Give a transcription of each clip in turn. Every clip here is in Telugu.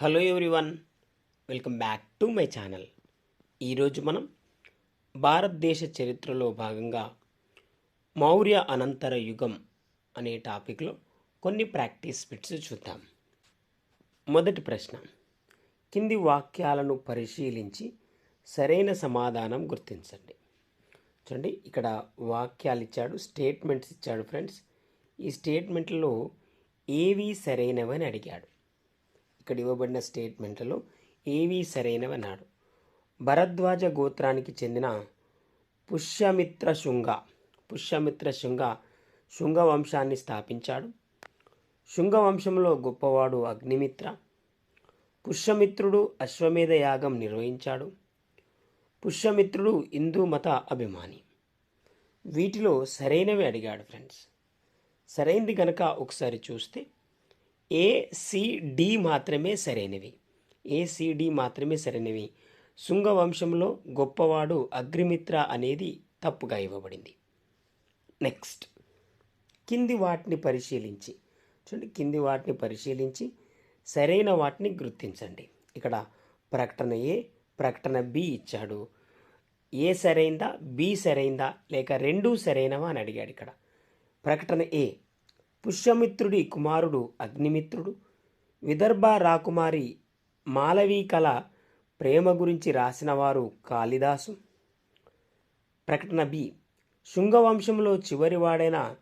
Hello everyone welcome back to my channel. ఈరోజు మనం భారతదేశ చరిత్రలో భాగంగా మౌర్య అనంతర యుగం అనే టాపిక్లో కొన్ని ప్రాక్టీస్ బిట్స్ చూద్దాం. మొదటి ప్రశ్న కింది వాక్యాలను పరిశీలించి సరైన సమాధానం గుర్తించండి. చూడండి ఇక్కడ వాక్యాలు ఇచ్చాడు స్టేట్మెంట్స్ ఇచ్చాడు ఫ్రెండ్స్. ఈ స్టేట్మెంట్లో ఏవి సరైనవని అడిగాడు. ఇక్కడ ఇవ్వబడిన స్టేట్మెంట్లలో ఏవి సరైనవి అన్నాడు. భరద్వాజ గోత్రానికి చెందిన పుష్యమిత్ర శుంగ పుష్యమిత్ర శుంగ శృంగ వంశాన్ని స్థాపించాడు. శృంగ వంశంలో గొప్పవాడు అగ్నిమిత్ర. పుష్యమిత్రుడు అశ్వమేధ యాగం నిర్వహించాడు. పుష్యమిత్రుడు హిందూ మత అభిమాని. వీటిలో సరైనవి అడిగాడు ఫ్రెండ్స్ సరైనది గనక ఒకసారి చూస్తే ఏసిడి మాత్రమే సరైనవి. ఏసిడి మాత్రమే సరైనవి. శుంగ వంశంలో గొప్పవాడు అగ్రిమిత్ర అనేది తప్పుగా ఇవ్వబడింది. నెక్స్ట్ కింది వాటిని పరిశీలించి. చూడండి కింది వాటిని పరిశీలించి సరైన వాటిని గుర్తించండి. ఇక్కడ ప్రకటన ఏ ప్రకటన బి ఇచ్చాడు. ఏ సరైందా బి సరైందా లేక రెండూ సరైనవా అని అడిగాడు ఇక్కడ. ప్రకటన ఏ పుష్యమిత్రుడి కుమారుడు అగ్నిమిత్రుడు. విదర్భ రాకుమారి మాలవీ కళ ప్రేమ గురించి రాసినవారు కాళిదాసు. ప్రకటన బి. శుంగవంశంలో చివరివాడైన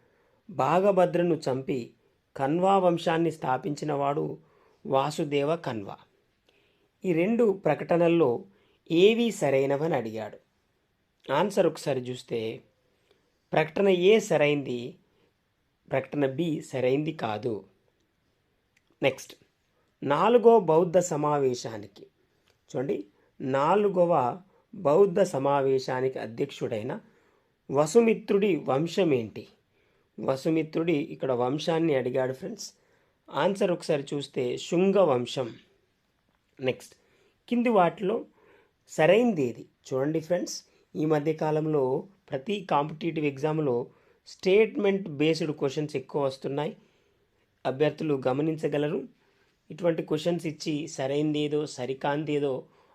భాగభద్రను చంపి కన్వా వంశాన్ని స్థాపించినవాడు వాసుదేవ కన్వా. ఈ రెండు ప్రకటనల్లో ఏవి సరైనవని అడిగాడు. ఆన్సర్ ఒకసారి చూస్తే ప్రకటన ఏ సరైంది? ప్రకటన బి సరైంది కాదు. నెక్స్ట్ నాలుగో బౌద్ధ సమావేశానికి చూడండి నాలుగవ బౌద్ధ సమావేశానికి అధ్యక్షుడైన వసుమిత్రుడి వంశం ఏంటి? వసుమిత్రుడి ఇక్కడ వంశాన్ని అడిగాడు ఫ్రెండ్స్. ఆన్సర్ ఒకసారి చూస్తే శుంగ వంశం. నెక్స్ట్ కింది వాటిలో సరైంది ఏది చూడండి ఫ్రెండ్స్ ఈ మధ్యకాలంలో ప్రతి కాంపిటేటివ్ ఎగ్జామ్లో స్టేట్మెంట్ బేస్డ్ క్వశ్చన్స్ ఎక్కువ వస్తున్నాయి. అభ్యర్థులు గమనించగలరు. ఇటువంటి క్వశ్చన్స్ ఇచ్చి సరైంది ఏదో సరికాంది ఏదో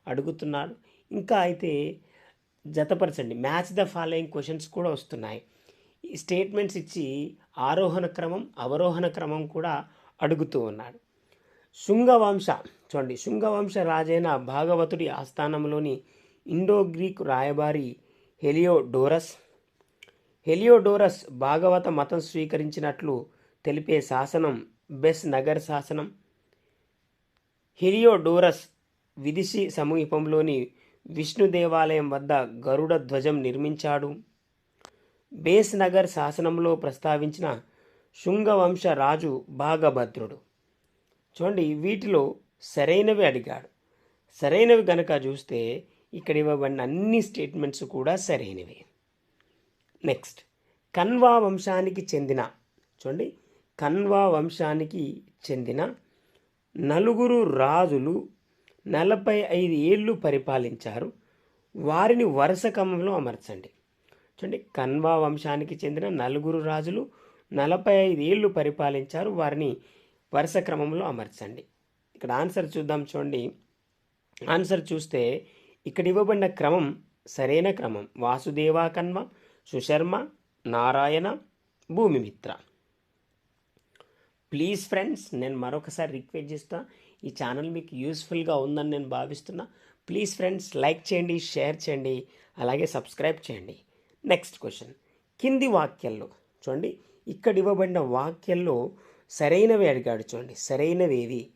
అడుగుతున్నాడు ఇంకా అయితే జతపరచండి. మ్యాచ్ ద ఫాలోయింగ్ క్వశ్చన్స్ కూడా వస్తున్నాయి. ఈ స్టేట్మెంట్స్ ఇచ్చి ఆరోహణ క్రమం అవరోహణ క్రమం కూడా అడుగుతూ ఉన్నాడు శుంగవంశ చూడండి. శుంగవంశ రాజైన భాగవతుడి ఆస్థానంలోని ఇండో గ్రీక్ రాయబారి హెలియోడోరస్ హెలియోడోరస్ భాగవత మతం స్వీకరించినట్లు తెలిపే శాసనం బెస్ నగర్ శాసనం. హెలియోడోరస్ విదిశి సమీపంలోని విష్ణు దేవాలయం వద్ద గరుడ ధ్వజం నిర్మించాడు. బేస్ నగర్ శాసనంలో ప్రస్తావించిన శుంగవంశ రాజు భాగభద్రుడు. చూడండి వీటిలో సరైనవి అడిగాడు. సరైనవి గనక చూస్తే ఇక్కడ ఇవ్వబడిన అన్ని స్టేట్మెంట్స్ కూడా సరైనవి. నెక్స్ట్. కన్వా వంశానికి చెందిన చూడండి కన్వా వంశానికి చెందిన నలుగురు రాజులు నలభై ఐదు ఏళ్ళు పరిపాలించారు. వారిని వరుస క్రమంలో అమర్చండి. చూడండి కన్వా వంశానికి చెందిన నలుగురు రాజులు నలభై ఐదు ఏళ్ళు పరిపాలించారు. వారిని వరుస క్రమంలో అమర్చండి. ఇక్కడ ఆన్సర్ చూద్దాం చూడండి. ఆన్సర్ చూస్తే ఇక్కడ ఇవ్వబడిన క్రమం సరైన క్రమం. వాసుదేవా కన్వ సుశర్మ నారాయణ భూమిమిత్ర. ప్లీజ్ ఫ్రెండ్స్ నేను మరొకసారి రిక్వెస్ట్ చేస్తా. ఈ ఛానల్ మీకు యూస్ఫుల్గా ఉందని నేను భావిస్తున్నా. ప్లీజ్ ఫ్రెండ్స్ లైక్ చేయండి షేర్ చేయండి అలాగే సబ్స్క్రైబ్ చేయండి. నెక్స్ట్ క్వశ్చన్ కింది వాక్యాల్లో చూడండి. ఇక్కడ ఇవ్వబడిన వాక్యాల్లో సరైనవి అడిగాడు చూడండి. సరైనవి ఏవి?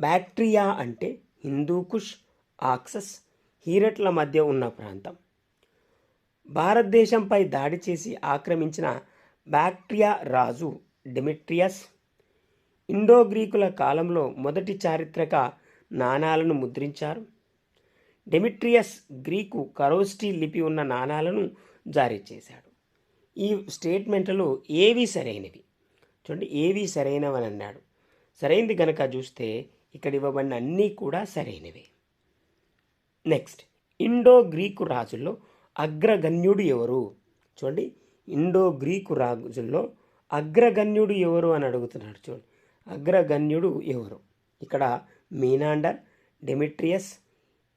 బ్యాక్టీరియా అంటే హిందూకుష్ ఆక్సస్ హీరట్ల మధ్య ఉన్న ప్రాంతం. భారతదేశంపై దాడి చేసి ఆక్రమించిన బ్యాక్ట్రియా రాజు డెమిట్రియస్ ఇండో గ్రీకుల కాలంలో మొదటి చారిత్రక నాణాలను ముద్రించారు. డెమిట్రియస్ గ్రీకు కరోస్టీ లిపి ఉన్న నాణాలను జారీ చేశాడు. ఈ స్టేట్మెంట్లు ఏవి సరైనవి? చూడండి ఏవి సరైనవని అన్నాడు. సరైనది గనక చూస్తే ఇక్కడ ఇవ్వబడిన అన్నీ కూడా సరైనవే. నెక్స్ట్ ఇండో గ్రీకు రాజుల్లో అగ్రగణ్యుడు ఎవరు? చూడండి ఇండో గ్రీకు రాజుల్లో అగ్రగణ్యుడు ఎవరు అని అడుగుతున్నాడు చూడండి. అగ్రగణ్యుడు ఎవరు? ఇక్కడ Menander Demetrius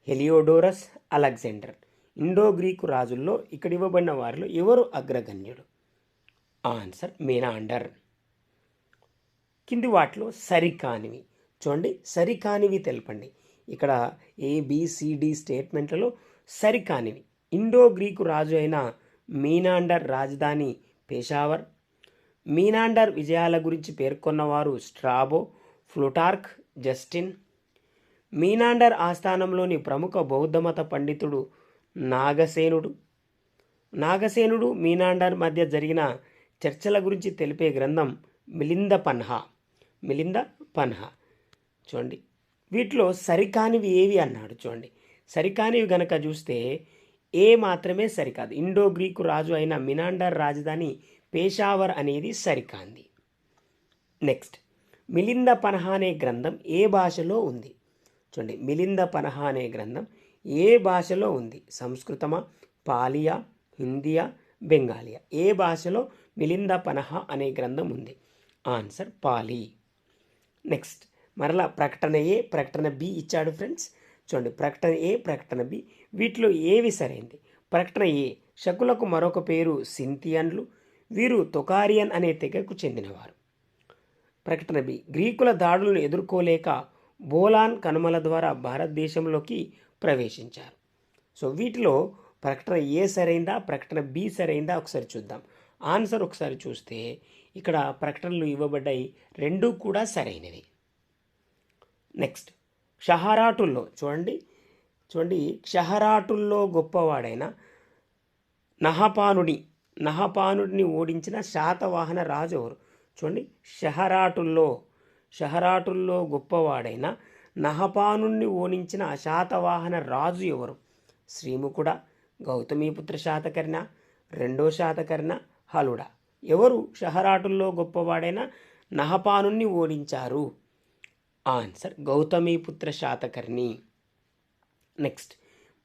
Heliodorus Alexander. Indo Greek రాజుల్లో ఇక్కడ ఇవ్వబడిన వారిలో ఎవరు అగ్రగణ్యుడు? Answer Menander. కింది వాటిలో సరికానివి. చూడండి సరికానివి తెలపండి. ఇక్కడ ఏబిసిడి స్టేట్మెంట్లలో సరికానివి. ఇండో గ్రీకు రాజు అయిన మీనాండర్ రాజధాని పేషావర్. మీనాండర్ విజయాల గురించి పేర్కొన్నవారు స్ట్రాబో ఫ్లూటార్క్ జస్టిన్. మీనాండర్ ఆస్థానంలోని ప్రముఖ బౌద్ధమత పండితుడు నాగసేనుడు. నాగసేనుడు మీనాండర్ మధ్య జరిగిన చర్చల గురించి తెలిపే గ్రంథం మిలింద పన్హా. మిలింద పన్హా. చూడండి. వీటిలో సరికానివి ఏవి అన్నాడు చూడండి. సరికానివి గనక చూస్తే ఏ మాత్రమే సరికాదు. ఇండో గ్రీకు రాజు అయిన మినాండర్ రాజధాని పేషావర్ అనేది సరికాంది. నెక్స్ట్ మిలింద పనహా అనే గ్రంథం ఏ భాషలో ఉంది? చూడండి మిలింద పనహా అనే గ్రంథం ఏ భాషలో ఉంది? సంస్కృతమా పాలియా హిందీయా బెంగాలియా? ఏ భాషలో మిలింద పనహా అనే గ్రంథం ఉంది? ఆన్సర్ పాలి. నెక్స్ట్ మరలా ప్రకటన ఏ ప్రకటన బి ఇచ్చాడు ఫ్రెండ్స్. చూడండి ప్రకటన ఏ ప్రకటన బి వీటిలో ఏవి సరైంది? ప్రకటన ఏ? శకులకు మరొక పేరు సింథియన్లు. వీరు తొకారియన్ అనే తెగకు చెందినవారు. ప్రకటన బి. గ్రీకుల దాడులను ఎదుర్కోలేక బోలాన్ కనుమల ద్వారా భారతదేశంలోకి ప్రవేశించారు. సో వీటిలో ప్రకటన ఏ సరైందా? ప్రకటన బి సరైందా? ఒకసారి చూద్దాం. ఆన్సర్ ఒకసారి చూస్తే ఇక్కడ ప్రకటనలు ఇవ్వబడ్డాయి. రెండు కూడా సరైనవి. నెక్స్ట్. షహారాటుల్లో చూడండి. చూడండి క్షహరాటుల్లో గొప్పవాడైన నహపానుడి నహపానుడిని ఓడించిన శాతవాహన రాజు ఎవరు? చూడండి షహరాటుల్లో షహరాటుల్లో గొప్పవాడైన నహపానుణ్ణి ఓడించిన శాతవాహన రాజు ఎవరు? శ్రీముకుడ గౌతమీపుత్ర శాతకర్ణ రెండో శాతకర్ణ హలుడ. ఎవరు షహరాటుల్లో గొప్పవాడైన నహపానుణ్ణి ఓడించారు? ఆన్సర్ గౌతమీపుత్ర శాతకర్ణి. నెక్స్ట్.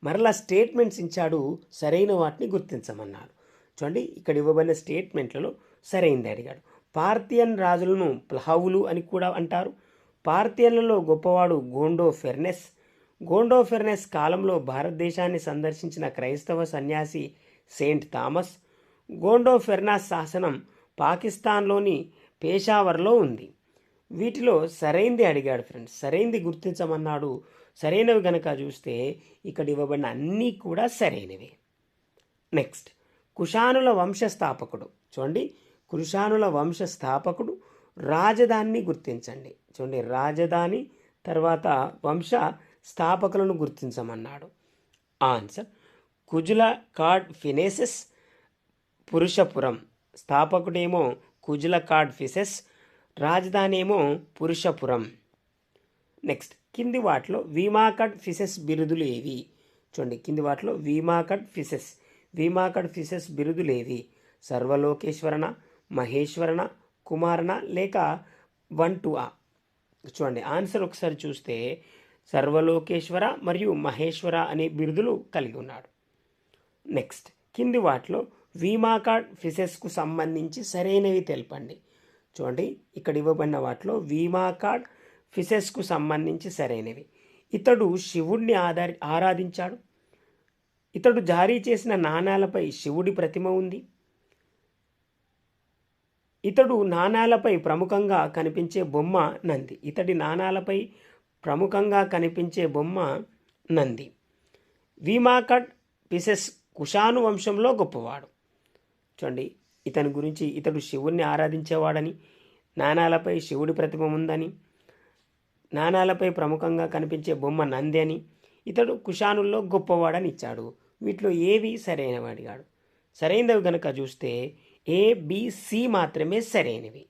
మరలా స్టేట్మెంట్స్ ఇచ్చాడు సరైన వాటిని గుర్తించమన్నాడు. చూడండి ఇక్కడ ఇవ్వబడిన స్టేట్మెంట్లలో సరైనది అడిగాడు. పార్థియన్ రాజులను ప్లహవులు అని కూడా అంటారు. పార్థియన్లలో గొప్పవాడు గోండో ఫెర్నెస్. గోండో ఫెర్నెస్ కాలంలో భారతదేశాన్ని సందర్శించిన క్రైస్తవ సన్యాసి సెయింట్ థామస్. గోండో ఫెర్నాస్ శాసనం పాకిస్తాన్లోని పేషావర్లో ఉంది. వీటిలో సరైంది అడిగాడు ఫ్రెండ్స్ సరైంది గుర్తించమన్నాడు సరైనవి గనక చూస్తే ఇక్కడ ఇవ్వబడిన అన్నీ కూడా సరైనవి. నెక్స్ట్ కుషానుల వంశస్థాపకుడు. చూడండి కుషానుల వంశస్థాపకుడు రాజధానిని గుర్తించండి. చూడండి రాజధాని తర్వాత వంశ స్థాపకులను గుర్తించమన్నాడు. Answer కుజుల card ఫినేసెస్ Purushapuram. స్థాపకుడేమో కుజుల కార్డ్ ఫిసెస్ రాజధాని ఏమో పురుషపురం. నెక్స్ట్ కింది వాటిలో వీమాకట్ ఫిసెస్ బిరుదులు ఏవి? చూడండి కింది వాటిలో వీమాకట్ ఫిసెస్. వీమాకట్ ఫిసెస్ బిరుదులు ఏవి? సర్వలోకేశ్వరణ మహేశ్వరణ కుమారణ లేక వన్ టు ఆ? చూడండి ఆన్సర్ ఒకసారి చూస్తే సర్వలోకేశ్వర మరియు మహేశ్వర అనే బిరుదులు కలిగి ఉన్నాడు. నెక్స్ట్ కింది వాటిలో వీమాకార్డ్ ఫిసెస్కు సంబంధించి సరైనవి తెలపండి. చూడండి ఇక్కడ ఇవ్వబడిన వాటిలో వీమాకార్డ్ ఫిసెస్కు సంబంధించి సరైనవి. ఇతడు శివుణ్ణి ఆధారి ఆరాధించాడు. ఇతడు జారీ చేసిన నాణాలపై శివుడి ప్రతిమ ఉంది. ఇతడు నాణాలపై ప్రముఖంగా కనిపించే బొమ్మ నంది. ఇతడి నాణాలపై ప్రముఖంగా కనిపించే బొమ్మ నంది. వీమాకట్ పిసెస్ కుషాను వంశంలో గొప్పవాడు. చూడండి ఇతని గురించి ఇతడు శివుణ్ణి ఆరాధించేవాడని నాణాలపై శివుడి ప్రతిమ ఉందని నాణాలపై ప్రముఖంగా కనిపించే బొమ్మ నంది అని. ఇతడు కుషానుల్లో గొప్పవాడని ఇచ్చాడు వీటిలో ఏవి సరైనవి అడిగాడు సరైనవి గనక చూస్తే ఏ బిసి మాత్రమే సరైనవి.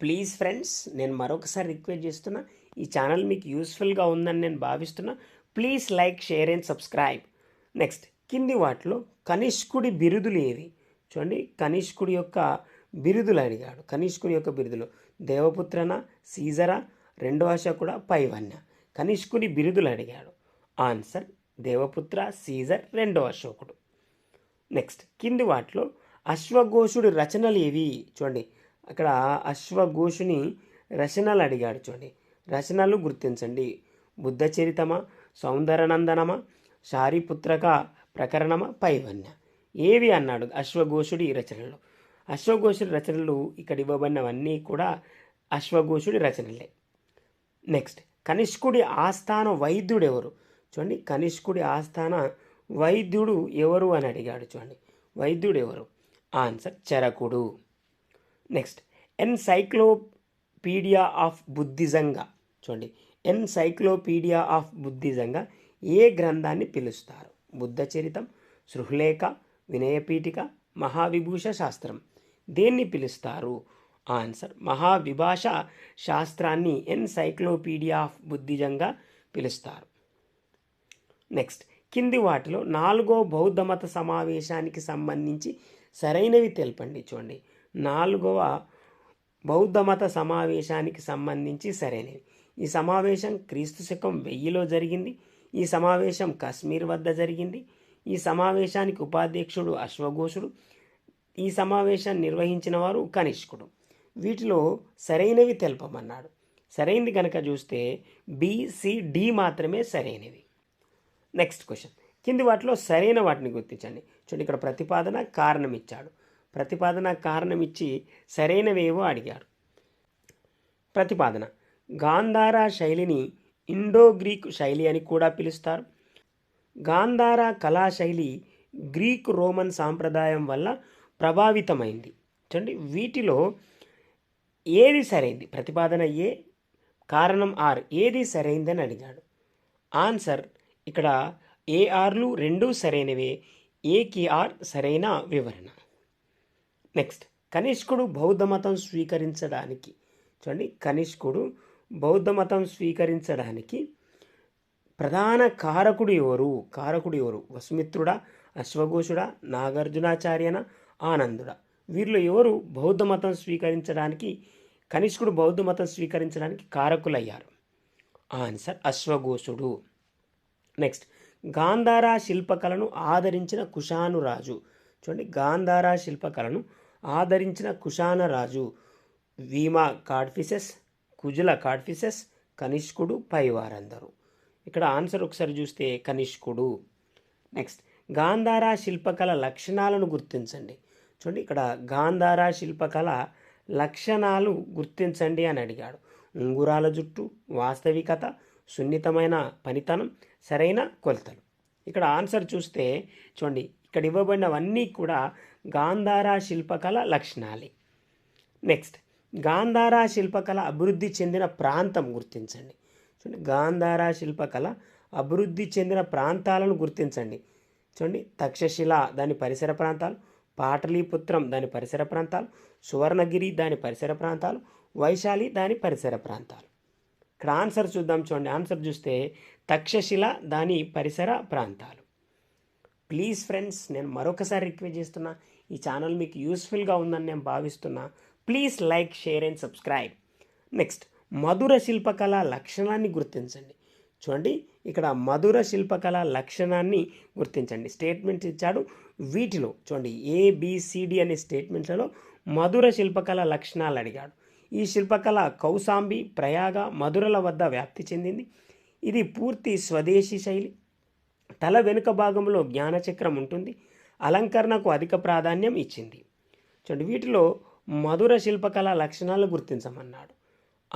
ప్లీజ్ ఫ్రెండ్స్ నేను మరొకసారి రిక్వెస్ట్ చేస్తున్నా ఈ ఛానల్ మీకు యూస్ఫుల్గా ఉందని నేను భావిస్తున్నా. Please like share and subscribe. Next కింది వాటిలో కనిష్కుడి బిరుదులు ఏవి? చూడండి కనిష్కుడి యొక్క బిరుదులు అడిగాడు. కనిష్కుడి యొక్క బిరుదులు దేవపుత్రన సీజరా రెండవ కూడా పైవన్య కనిష్కుని బిరుదులు అడిగాడు. ఆన్సర్ దేవపుత్ర సీజర్ రెండవ అశోకుడు. నెక్స్ట్ కింది వాటిలో అశ్వఘోషుడి రచనలు ఏవి? చూడండి అక్కడ అశ్వఘోషుని రచనలు అడిగాడు చూడండి. రచనలు గుర్తించండి. బుద్ధ చరితమా సౌందరనందనమా శారీపుత్రక ప్రకరణమా పైవన్య ఏవి అన్నాడు అశ్వఘోషుడి రచనలు? అశ్వఘోషుడి రచనలు ఇక్కడ ఇవ్వబడినవన్నీ కూడా అశ్వఘోషుడి రచనలే. నెక్స్ట్ కనిష్కుడి ఆస్థాన వైద్యుడు ఎవరు? చూడండి కనిష్కుడి ఆస్థాన వైద్యుడు ఎవరు అని అడిగాడు చూడండి. వైద్యుడు ఎవరు? ఆన్సర్ చరకుడు. నెక్స్ట్ ఎన్సైక్లోపీడియా ఆఫ్ బుద్ధిజంగా చూడండి ఎన్సైక్లోపీడియా ఆఫ్ బుద్ధిజంగా ఏ గ్రంథాన్ని పిలుస్తారు? బుద్ధ చరితం సృహలేఖ వినయపీఠిక మహావిభూష శాస్త్రం. దేన్ని పిలుస్తారు? ఆన్సర్. మహావిభాష శాస్త్రాన్ని ఎన్సైక్లోపీడియా ఆఫ్ బుద్ధిజంగా పిలుస్తారు. నెక్స్ట్ కింది వాటిలో నాలుగో బౌద్ధ మత సమావేశానికి సంబంధించి సరైనవి తెలపండి. చూడండి నాలుగవ బౌద్ధ మత సమావేశానికి సంబంధించి సరైనవి. ఈ సమావేశం క్రీస్తు శకం వెయ్యిలో జరిగింది. ఈ సమావేశం కశ్మీర్ వద్ద జరిగింది. ఈ సమావేశానికి ఉపాధ్యక్షుడు అశ్వఘోషుడు ఈ సమావేశాన్ని నిర్వహించిన వారు కనిష్కుడు. వీటిలో సరైనవి తెలపమన్నాడు. సరైనది కనుక చూస్తే బిసిడి మాత్రమే సరైనవి. నెక్స్ట్ క్వశ్చన్ కింది వాటిలో సరైన వాటిని గుర్తించండి. చూడండి ఇక్కడ ప్రతిపాదన కారణం ఇచ్చాడు ప్రతిపాదన కారణం ఇచ్చి సరైనవేవో అడిగాడు. ప్రతిపాదన. గాంధార శైలిని ఇండో గ్రీక్ శైలి అని కూడా పిలుస్తారు. గాంధార కళాశైలి గ్రీక్ రోమన్ సాంప్రదాయం వల్ల ప్రభావితమైంది. చూడండి వీటిలో ఏది సరైంది? ప్రతిపాదన ఏ? కారణం ఆర్. ఏది సరైందని అడిగాడు. ఆన్సర్ ఇక్కడ ఏఆర్లు రెండూ సరైనవే ఏకి ఆర్ సరైన వివరణ. నెక్స్ట్ కనిష్కుడు బౌద్ధ మతం స్వీకరించడానికి. చూడండి కనిష్కుడు బౌద్ధ మతం స్వీకరించడానికి ప్రధాన కారకుడు ఎవరు? కారకుడు ఎవరు? వసుమిత్రుడా అశ్వఘోషుడా నాగార్జునాచార్యన ఆనందుడా? వీరిలో ఎవరు బౌద్ధ మతం స్వీకరించడానికి కనిష్కుడు బౌద్ధ మతం స్వీకరించడానికి కారకులయ్యారు? ఆన్సర్ అశ్వఘోషుడు. నెక్స్ట్ గాంధార శిల్పకళను ఆదరించిన కుషానురాజు. చూడండి గాంధార శిల్పకళను ఆదరించిన కుషానరాజు. వీమా కాడ్ఫిసెస్ కుజుల కాడ్ఫిసెస్ కనిష్కుడు పైవారందరూ. ఇక్కడ ఆన్సర్ ఒకసారి చూస్తే కనిష్కుడు. నెక్స్ట్ గాంధార శిల్పకళ లక్షణాలను గుర్తించండి. చూడండి ఇక్కడ గాంధార శిల్పకళ లక్షణాలు గుర్తించండి అని అడిగాడు. ఉంగురాల జుట్టు వాస్తవికత సున్నితమైన పనితనం సరైన కొలతలు. ఇక్కడ ఆన్సర్ చూస్తే చూడండి ఇక్కడ ఇవ్వబడినవన్నీ కూడా గాంధార శిల్పకళ లక్షణాలే. నెక్స్ట్ గాంధార శిల్పకళ అభివృద్ధి చెందిన ప్రాంతం గుర్తించండి. చూడండి గాంధార శిల్పకళ అభివృద్ధి చెందిన ప్రాంతాలను గుర్తించండి. చూడండి తక్షశిల దాని పరిసర ప్రాంతాలు పాటలీపుత్రం దాని పరిసర ప్రాంతాలు సువర్ణగిరి దాని పరిసర ప్రాంతాలు వైశాలి దాని పరిసర ప్రాంతాలు. ఇక్కడ ఆన్సర్ చూద్దాం చూడండి. ఆన్సర్ చూస్తే తక్షశిల దాని పరిసర ప్రాంతాలు. ప్లీజ్ ఫ్రెండ్స్ నేను మరొకసారి రిక్వెస్ట్ చేస్తున్నా ఈ ఛానల్ మీకు యూస్ఫుల్గా ఉందని నేను భావిస్తున్నా. Please like share and subscribe. Next Mathura శిల్పకళ లక్షణాన్ని గుర్తించండి. చూడండి ఇక్కడ మధుర శిల్పకళ లక్షణాన్ని గుర్తించండి. స్టేట్మెంట్స్ ఇచ్చాడు. వీటిలో చూడండి. ఏబిసిడి అనే స్టేట్మెంట్లలో మధుర శిల్పకళ లక్షణాలు అడిగాడు. ఈ శిల్పకళ కౌసాంబి ప్రయాగ మధురల వద్ద వ్యాప్తి చెందింది. ఇది పూర్తి స్వదేశీ శైలి. తల వెనుక భాగంలో జ్ఞానచక్రం ఉంటుంది. అలంకరణకు అధిక ప్రాధాన్యం ఇచ్చింది. చూడండి. వీటిలో మధుర శిల్పకళ లక్షణాలు గుర్తించమన్నాడు.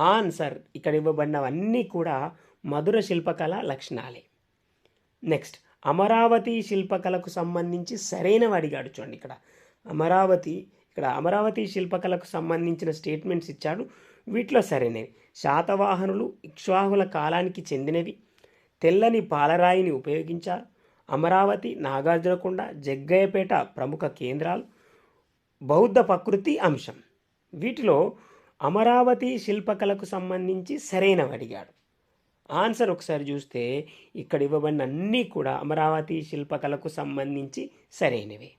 ఆన్సర్ ఇక్కడ ఇవ్వబడినవన్నీ కూడా మధుర శిల్పకళ లక్షణాలే. నెక్స్ట్ అమరావతి శిల్పకళకు సంబంధించి సరైనవి అడిగాడు చూడండి ఇక్కడ. అమరావతి ఇక్కడ అమరావతి శిల్పకళకు సంబంధించిన స్టేట్మెంట్స్ ఇచ్చాడు. వీటిలో సరైనవి. శాతవాహనులు ఇక్ష్వాహుల కాలానికి చెందినవి. తెల్లని పాలరాయిని ఉపయోగించారు. అమరావతి నాగార్జునకొండ జగ్గయ్యపేట ప్రముఖ కేంద్రాలు. బౌద్ధ ప్రకృతి అంశం. వీటిలో అమరావతి శిల్పకళకు సంబంధించి సరైనవి అడిగాడు ఆన్సర్ ఒకసారి చూస్తే ఇక్కడ ఇవ్వబడిన అన్నీ కూడా అమరావతి శిల్పకళకు సంబంధించి సరైనవే.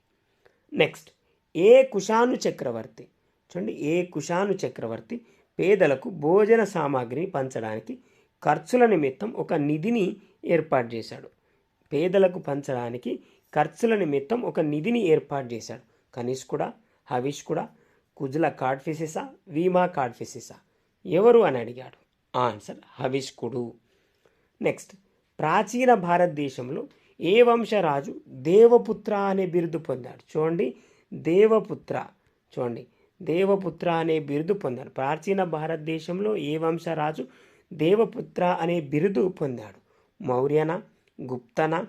నెక్స్ట్ ఏ కుషాను చక్రవర్తి? చూడండి ఏ కుషాను చక్రవర్తి పేదలకు భోజన సామాగ్రిని పంచడానికి ఖర్చుల నిమిత్తం ఒక నిధిని ఏర్పాటు చేశాడు. పేదలకు పంచడానికి ఖర్చుల నిమిత్తం ఒక నిధిని ఏర్పాటు చేశాడు. కనిష్ కూడా హవిష్ కూడా కుజుల కార్డ్ఫిసిసా వీమా కార్డ్ఫిసిసా ఎవరు అని అడిగాడు. ఆన్సర్ హవిష్కుడు. నెక్స్ట్ ప్రాచీన భారతదేశంలో ఏ వంశరాజు దేవపుత్ర అనే బిరుదు పొందాడు? చూడండి దేవపుత్ర. చూడండి దేవపుత్ర అనే బిరుదు పొందాడు. ప్రాచీన భారతదేశంలో ఏ వంశరాజు దేవపుత్ర అనే బిరుదు పొందాడు? మౌర్యన గుప్తన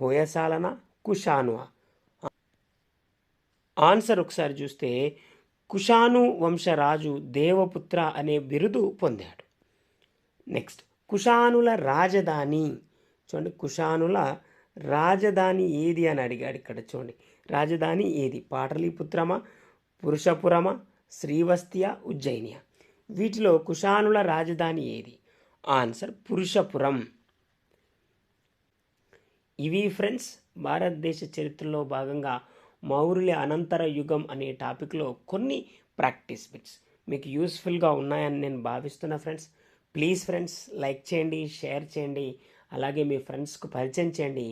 హోయసాలన కుషానువ? ఆన్సర్ ఒకసారి చూస్తే కుషాను వంశరాజు దేవపుత్ర అనే బిరుదు పొందాడు. నెక్స్ట్ కుషానుల రాజధాని. చూడండి కుషానుల రాజధాని ఏది అని అడిగాడు ఇక్కడ చూడండి. రాజధాని ఏది? పాటలీపుత్రమా? పురుషపురమా? శ్రీవస్తియా? ఉజ్జయినియా? వీటిలో కుషానుల రాజధాని ఏది? ఆన్సర్ పురుషపురం. ఇవి ఫ్రెండ్స్ భారతదేశ చరిత్రలో భాగంగా మౌర్యుల అనంతర యుగం అనే టాపిక్లో కొన్ని ప్రాక్టీస్ బిట్స్. మీకు యూస్ఫుల్గా ఉన్నాయని నేను భావిస్తున్నా ఫ్రెండ్స్. ప్లీజ్ ఫ్రెండ్స్ లైక్ చేయండి షేర్ చేయండి అలాగే మీ ఫ్రెండ్స్కు పరిచయం చేయండి.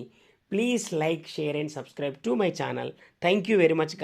Please like share and subscribe to my channel thank you very much